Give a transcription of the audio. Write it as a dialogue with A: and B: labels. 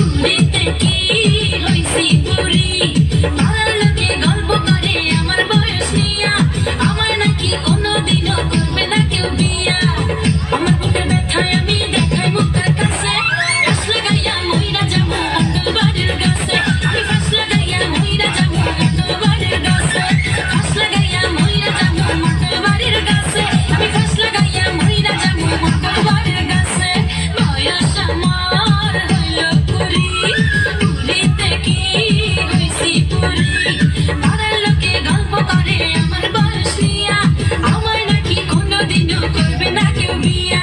A: दूर तकी আমার বয়স নিয়া আমার নাকি কোনোদিনও করবে না কেউ বিয়া।